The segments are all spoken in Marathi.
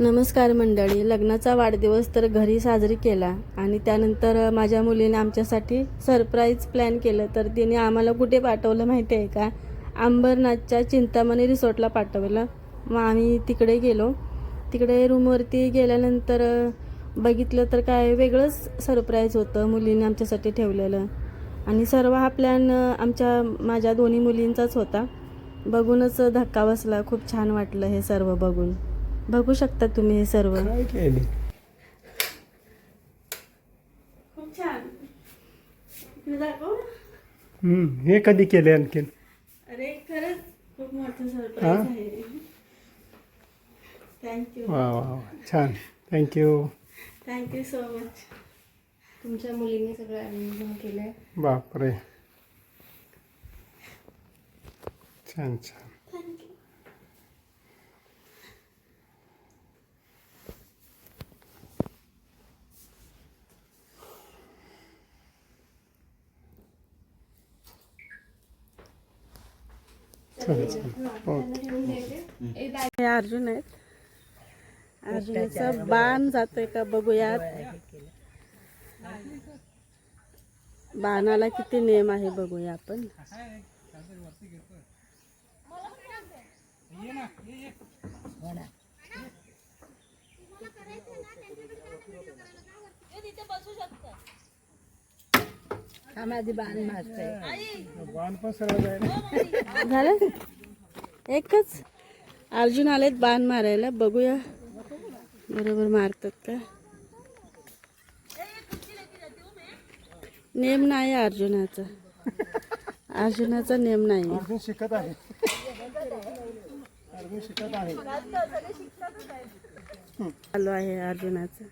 नमस्कार मंडळी. लग्नाचा वाढदिवस तर घरी साजरी केला आणि त्यानंतर माझ्या मुलीने आमच्यासाठी सरप्राईज प्लॅन केलं. तर तिने आम्हाला कुठे पाठवलं माहिती आहे का? अंबरनाथच्या चिंतामणी रिसॉर्टला पाठवलं. मग आम्ही तिकडे गेलो. तिकडे रूमवरती गेल्यानंतर बघितलं तर काय वेगळंच सरप्राईज होतं मुलीने आमच्यासाठी ठेवलेलं. आणि सर्व हा प्लॅन आमच्या माझ्या दोन्ही मुलींचाच होता. बघूनच धक्का बसला. खूप छान वाटलं हे सर्व बघून. बघू शकता तुम्ही हे सर्व. काय केली? खूप छान. हे कधी केले आणखीन? अरे खरंच खूप मोठं हा? सरप्राईज आहे थँक्यू वा वा वा. छान. थँक्यू थँक्यू सो मच तुमच्या मुलीने सगळं अरेंजमेंट केलंय. बापरे. छान छान. हे अर्जुन आहेत. अर्जुनाचं बाण जातोय का बघूयात. बाणाला किती नियम आहे बघूया आपण. माझी बाण मारते बाण पण सरळ जायला. झालं? एकच? अर्जुन आलेत बाण मारायला. बघूया. बरोबर मारतात का? नेम नाही अर्जुनाचा. अर्जुनाचा नेम नाही. अर्जुन शिकत आहे. अर्जुन शिकत आहे. चालू आहे अर्जुनाचं.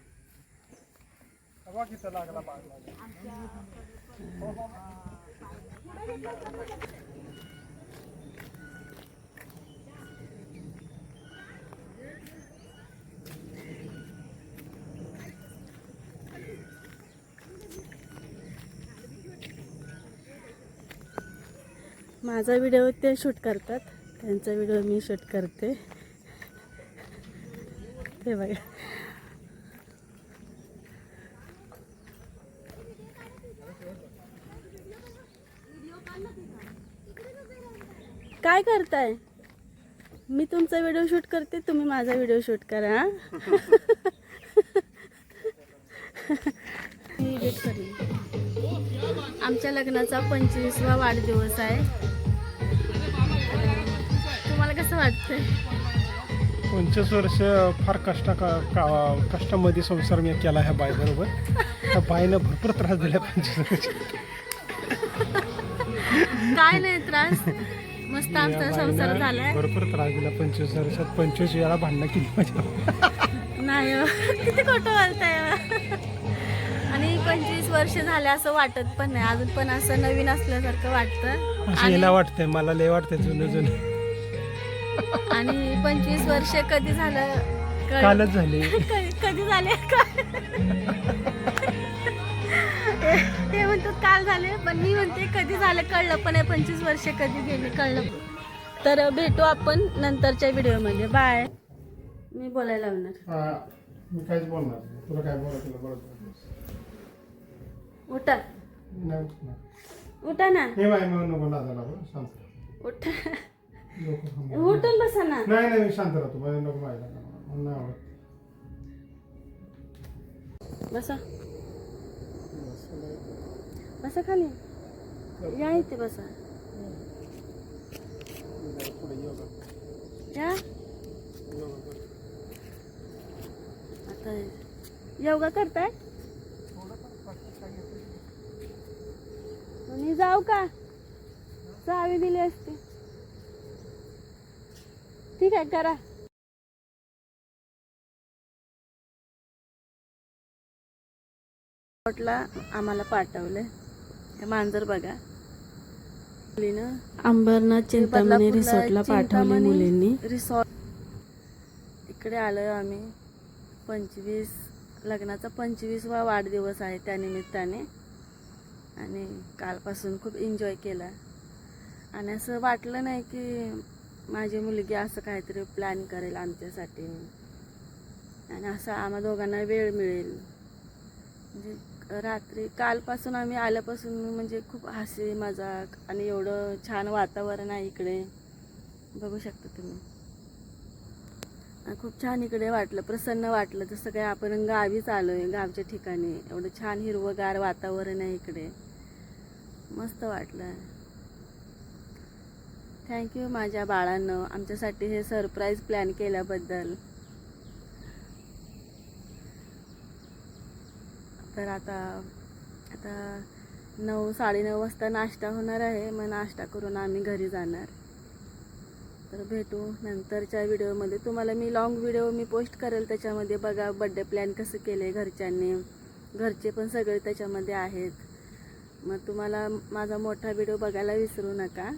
लागला. माझा व्हिडिओ ते शूट करतात. त्यांचा व्हिडिओ मी शूट करते. ते बघा. काय करताय? मी तुमचा व्हिडिओ शूट करते तुम्ही माझा व्हिडिओ शूट करा मी आमच्या लग्नाचा पंचवीसवा वाढदिवस आहे. तुम्हाला कसं वाटतंय? पंचवीस वर्ष फार कष्ट कष्टामध्ये संसार मी केला ह्या बाईबरोबर. त्या बाईनं भरपूर त्रास दिला पंचवीस वर्ष. काय नाही त्रास. मस्त आमचा संसार झालाय. भरपूर त्रास दिला पंचवीस वर्षात पंचवीस वेळा भांडणं केली माझ्या नाही हो. किती खोटं बोलताय. आणि पंचवीस वर्ष झाले असं वाटत पण नाही. अजून पण असं नवीन असल्यासारखं वाटतं. असं याला वाटतंय मला लय वाटतंय जुनं जुनं. आणि पंचवीस वर्ष कधी झालं? कळ- कालच झाले. कधी कधी झाले? ते- ते म्हणतात काल झाले पण मी म्हणते कधी झालं कळलं पण नाही पंचवीस वर्ष कधी गेले कळलं. पण. तर भेटू आपण नंतरच्या व्हिडिओमध्ये. बाय. मी बोलायला लावणार. मी काहीच बोलणार नाही. तुला काय बोला तुला बोलत उठा. उठा ना. हे बाय नको शांत. उठा. उठून बसा ना. नाही नाही मी शांत राहतो. माझ्या नको नाही आवडत. बसा. बसा खाली. या इथे बसा. या. आता योगा करताय? मी जाऊ का? चावी दिली असती. ठीक आहे करा. आम्हाला पाठवलं हे मांजर बघा. मुलीनं अंबरनाथ चिंतामणी रिसॉर्टला पाठवले मुलींनी. रिसॉर्ट इकडे आलोय आम्ही. पंचवीस लग्नाचा पंचवीसवा वाढदिवस आहे त्यानिमित्ताने आणि कालपासून खूप एन्जॉय केला. आणि असं वाटलं नाही की माझी मुलगी असं काहीतरी प्लॅन करेल आमच्यासाठी. आणि असा आम्हा दोघांना वेळ मिळेल. म्हणजे रात्री कालपासून आम्ही आल्यापासून म्हणजे खूप हसी मजाक आणि एवढं छान वातावरण आहे इकडे. बघू शकता तुम्ही. खूप छान इकडे वाटलं प्रसन्न वाटलं जसं काय आपण गावीच आलो आहे गावच्या ठिकाणी. एवढं छान हिरवंगार वातावरण आहे इकडे. मस्त वाटलं थँक्यू माझ्या बाळांना. आमच्यासाठी हे सरप्राईज प्लॅन केल्याबद्दल. तर आता आता नऊ साडेनऊ वाजता नाश्ता होणार आहे. मग नाश्ता करून आम्ही घरी जाणार. तर भेटू नंतरच्या व्हिडिओमध्ये. तुम्हाला मी लॉंग व्हिडिओ मी पोस्ट करेल त्याच्यामध्ये. बघा बड्डे प्लॅन कसं केलं आहे घरच्यांनी. घरचे पण सगळे त्याच्यामध्ये आहेत. मग तुम्हाला माझा मोठा व्हिडिओ बघायला विसरू नका.